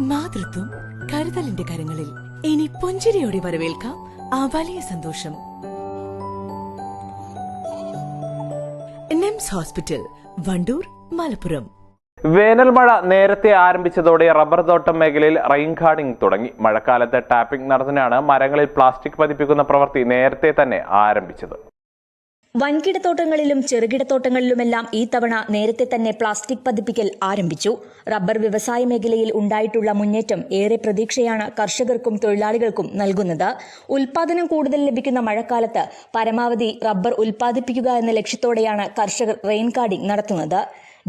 മാതൃത്വം കരുതലിന്റെ കരങ്ങളിൽ. ഇനി പുഞ്ചിരിയോടെ വരവേൽക്കാം ആ വലിയ സന്തോഷം. നിംസ് ഹോസ്പിറ്റൽ വണ്ടൂർ മലപ്പുറം. വേനൽ മഴ നേരത്തെ ആരംഭിച്ചതോടെ റബ്ബർ തോട്ടം മേഖലയിൽ റെയിൻ ഗാർഡിംഗ് തുടങ്ങി. മഴക്കാലത്ത് ടാപ്പിംഗ് നടത്തിനാണ് മരങ്ങളിൽ പ്ലാസ്റ്റിക് പതിപ്പിക്കുന്ന പ്രവൃത്തി നേരത്തെ തന്നെ ആരംഭിച്ചത്. വൻകിടത്തോട്ടങ്ങളിലും ചെറുകിടത്തോട്ടങ്ങളിലുമെല്ലാം ഈ തവണ നേരത്തെ തന്നെ പ്ലാസ്റ്റിക് പതിപ്പിക്കൽ ആരംഭിച്ചു. റബ്ബർ വ്യവസായ മേഖലയിൽ ഉണ്ടായിട്ടുള്ള മുന്നേറ്റം ഏറെ പ്രതീക്ഷയാണ് കർഷകർക്കും തൊഴിലാളികൾക്കും നൽകുന്നത്. ഉൽപാദനം കൂടുതൽ ലഭിക്കുന്ന മഴക്കാലത്ത് പരമാവധി റബ്ബർ ഉൽപ്പാദിപ്പിക്കുക എന്ന ലക്ഷ്യത്തോടെയാണ് കർഷകർ റെയിൻ കാർഡിംഗ് നടത്തുന്നത്.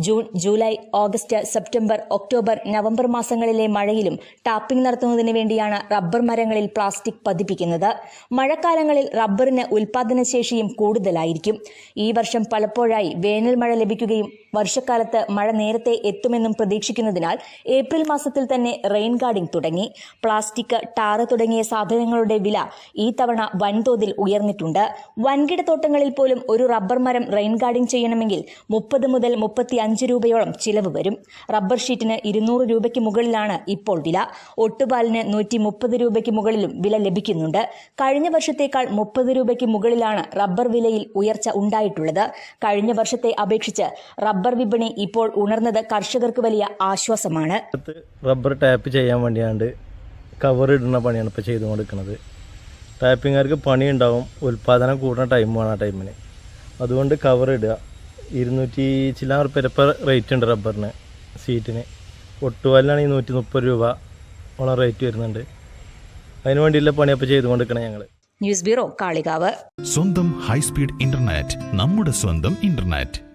June July August September October November മാസങ്ങളിലെ മഴയിലും ടാപ്പിംഗ് നടത്തുന്നതിന് വേണ്ടിയാണ് റബ്ബർ മരങ്ങളിൽ പ്ലാസ്റ്റിക് പതിപ്പിക്കുന്നത്. മഴക്കാലങ്ങളിൽ റബ്ബറിന് ഉൽപാദനശേഷിയും കൂടുതലായിരിക്കും. ഈ വർഷം പലപ്പോഴായി വേനൽ മഴ ലഭിക്കുകയും വർഷക്കാലത്ത് മഴ നേരത്തെ എത്തുമെന്നും പ്രതീക്ഷിക്കുന്നതിനാൽ ഏപ്രിൽ മാസത്തിൽ തന്നെ റെയിൻ ഗാർഡിംഗ് തുടങ്ങി. പ്ലാസ്റ്റിക് ടാറ് തുടങ്ങിയ സാധനങ്ങളുടെ വില ഈ തവണ വൻതോതിൽ ഉയർന്നിട്ടുണ്ട്. വൻകിട തോട്ടങ്ങളിൽ പോലും ഒരു റബ്ബർ മരം റെയിൻ ഗാർഡിംഗ് ചെയ്യണമെങ്കിൽ മുപ്പത് മുതൽ മുപ്പത്തി അഞ്ച് രൂപയോളം ചിലവ് വരും. റബ്ബർ ഷീറ്റിന് ഇരുന്നൂറ് രൂപയ്ക്ക് മുകളിലാണ് ഇപ്പോൾ വില. ഒട്ടുപാലിന് നൂറ്റി മുപ്പത് രൂപയ്ക്ക് മുകളിലും വില ലഭിക്കുന്നുണ്ട്. കഴിഞ്ഞ വർഷത്തേക്കാൾ മുപ്പത് രൂപയ്ക്ക് മുകളിലാണ് റബ്ബർ വിലയിൽ ഉയർച്ച ഉണ്ടായിട്ടുള്ളത്. കഴിഞ്ഞ വർഷത്തെ അപേക്ഷിച്ച് റബ്ബർ വിപണി ഇപ്പോൾ ഉണർന്നത് കർഷകർക്ക് വലിയ ആശ്വാസമാണ്. റബ്ബർ ടാപ്പ് ചെയ്യാൻ വേണ്ടിയാണ്ട് കവർ ഇടുന്ന പണിയാണ് ഇപ്പോൾ ചെയ്തുകൊണ്ടിരിക്കുന്നത്. ടാപ്പിങ്ങുകാർക്ക് പണിയുണ്ടാവും. ഉൽപ്പാദനം കൂടുന്ന ടൈമാണ് ആ ടൈമിന് അതുകൊണ്ട് കവർ ഇടുക. ഇരുന്നൂറ്റി ചില്ലാൻ റുപ്യ റേറ്റ് ഉണ്ട് റബ്ബറിന് സീറ്റിന് ഒട്ടുപാലിനാണെങ്കിൽ നൂറ്റി മുപ്പത് രൂപ ഓണം റേറ്റ് വരുന്നുണ്ട്. അതിനു വേണ്ടിയുള്ള പണിയപ്പോൾ ചെയ്തുകൊണ്ടിരിക്കണം ഞങ്ങൾ ന്യൂസ് ബ്യൂറോ കാളികാവ്. സ്വന്തം ഹൈസ്പീഡ് ഇന്റർനെറ്റ് നമ്മുടെ സ്വന്തം ഇന്റർനെറ്റ്